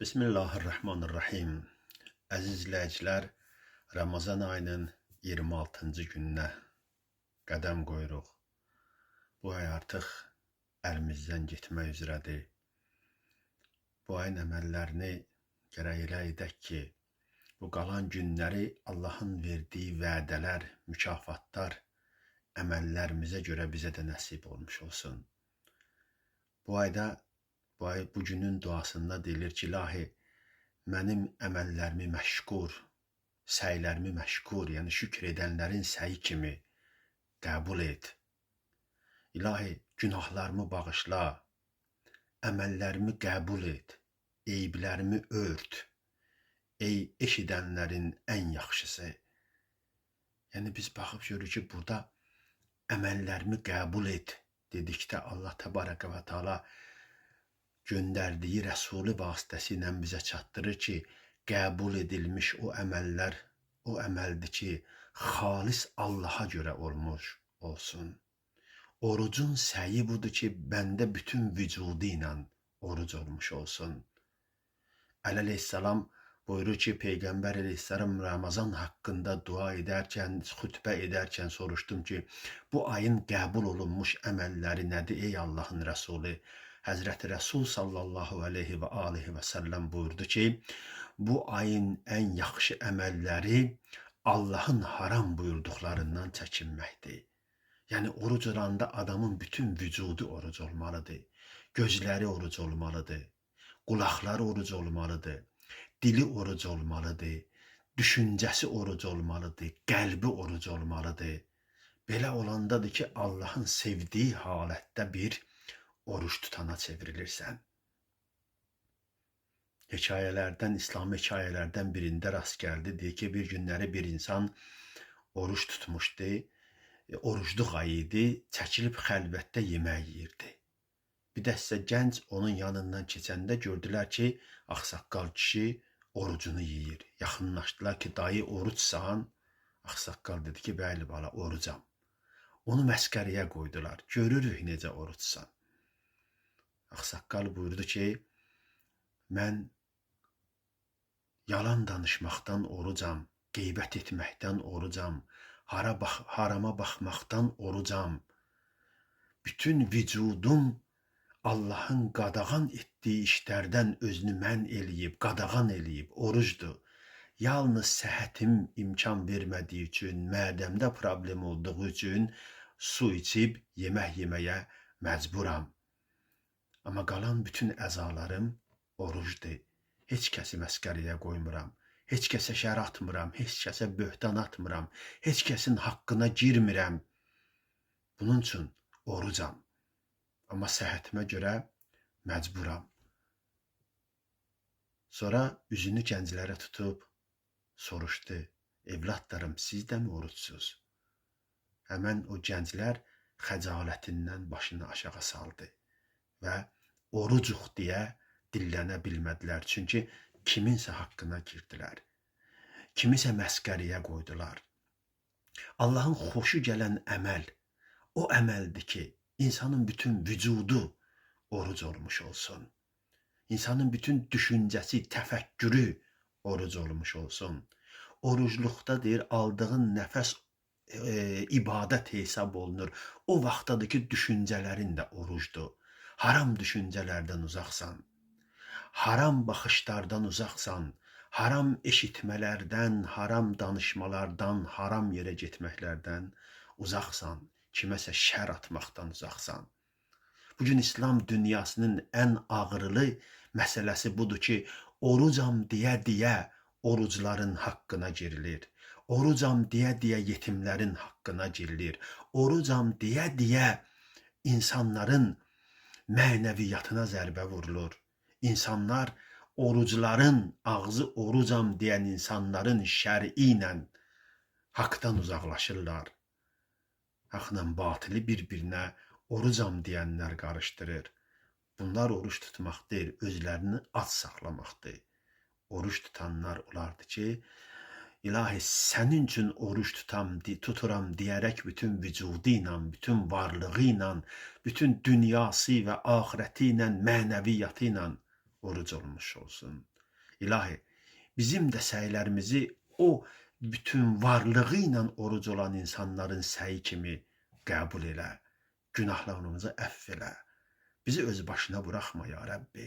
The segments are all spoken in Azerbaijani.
Bismillahirrahmanirrahim. Əziz izləyicilər, Ramazan ayının 26-cı gününə qədəm qoyuruq. Bu ay artıq əlimizdən getmək üzrədir. Bu ayın əməllərini gərək elə edək ki, bu qalan günləri Allahın verdiyi vədələr, mükafatlar əməllərimizə görə bizə də nəsib olmuş olsun. Bu ayda bu ay bu günün duasında deyilir ki, ilahi mənim əməllərimi məşkur, səylərimi məşkur, yəni şükr edənlərin səyi kimi qəbul et. İlahi günahlarımı bağışla, əməllərimi qəbul et, eyblərimi ört. Ey eşidənlərin ən yaxşısı. Yəni biz baxıb görürük ki, burada əməllərimi qəbul et dedikdə Allah Təbarəkə və Teala göndərdiyi rəsulu vasitəsilə bizə çatdırır ki, qəbul edilmiş o əməllər o əməldir ki, xalis Allaha görə olmuş olsun. Orucun səyi budur ki, bəndə bütün vücudu ilə oruc olmuş olsun. Əleyhissalam buyurur ki, Peyğəmbər əleyhissalam Ramazan haqqında dua edərkən, xutbə edərkən soruşdum ki, bu ayın qəbul olunmuş əməlləri nədir ey Allahın rəsulu? Həzrəti Rəsul sallallahu əleyhi və alihi və səlləm buyurdu ki, bu ayın ən yaxşı əməlləri Allahın haram buyurduqlarından çəkinməkdir. Yəni oruc olanda adamın bütün vücudu oruc olmalıdır. Gözləri oruc olmalıdır. Qulaqları oruc olmalıdır. Dili oruc olmalıdır. Düşüncəsi oruc olmalıdır. Qəlbi oruc olmalıdır. Belə olandadır ki, Allahın sevdiyi halətdə bir oruç tutana çevrilirsən. Hekayələrdən, İslam hekayələrdən birində rast gəldi. Deyir ki, bir günləri bir insan oruç tutmuşdu. E, orucluq ayı idi, çəkilib xəlvətdə yemək yeyirdi. Bir dəstə gənc onun yanından keçəndə gördülər ki, ağsaqqal kişi orucunu yeyir. Yaxınlaşdılar ki, dayı oruçsan? Ağsaqqal dedi ki, bəli bala, orucam. Onu məskəriyə qoydular. Görürük necə oruçsan. Ağsaqqal buyurdu ki, mən yalan danışmaqdan orucam, qeybət etməkdən orucam, hara bax harama baxmaqdan orucam. Bütün vücudum Allahın qadağan etdiyi işlərdən özünü mən eləyib, qadağan eləyib, orucdur. Yalnız səhhətim imkan vermədiyi üçün, mədəmdə problem olduğu üçün su içib yemək yeməyə məcburam. Amma qalan bütün əzalarım orucdur. Heç kəsi məskəriyə qoymuram. Heç kəsə şər atmıram, heç kəsə böhtan atmıram, heç kəsin haqqına girmirəm. Bunun üçün orucam. Amma səhhətimə görə məcburam. Sonra üzünü gənclərə tutub soruşdu: "Evlatlarım, siz də mi orucsuz?" Həmən o gənclər xəcalətindən başını aşağı saldı və orucuq deyə dillənə bilmədilər. Çünki kiminsə haqqına girdilər. Kimisə məskəriyə qoydular. Allahın xoşu gələn əməl o əməldir ki, insanın bütün vücudu oruc olmuş olsun. İnsanın bütün düşüncəsi, təfəkkürü oruc olmuş olsun. Orucluqda deyir, aldığın nəfəs e, ibadət hesab olunur. O vaxtdadır ki, düşüncələrin də orucdur. Haram düşüncələrdən uzaqsan. Haram baxışlardan uzaqsan. Haram eşitmələrdən, haram danışmalardan, haram yerə getməklərdən uzaqsan. Kiməsə şər atmaqdan uzaqsan. Bu İslam dünyasının ən ağrılı məsələsi budur ki, orucam deyə-deyə orucların haqqına girilir. Orucam deyə-deyə yetimlərin haqqına girilir. Orucam deyə-deyə insanların mənəviyyatına zərbə vurulur. İnsanlar orucların, ağzı orucam deyən insanların şəri ilə haqdan uzaqlaşırlar. Haqla batili bir-birinə orucam deyənlər qarışdırır. Bunlar oruç tutmaq deyil, özlərini ac saxlamaqdır. Oruç tutanlar olardı ki, İlahi sənin üçün oruç tutam, tuturam deyərək bütün vücudu ilə, bütün varlığı ilə, bütün dünyası və axirəti ilə, mənəviyyatı ilə oruc olmuş olsun. İlahi, bizim də səylərimizi o bütün varlığı ilə oruc olan insanların səyi kimi qəbul elə. Günahlarımızı əff elə. Bizi öz başına buraxma ya Rəbbi.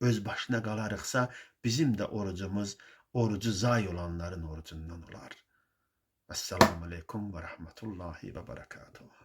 Öz başına qalarıqsa bizim də orucumuz orucu zay olanların orucundan olar. Esselamu aleykum ve rahmetullahi ve berekatuhu.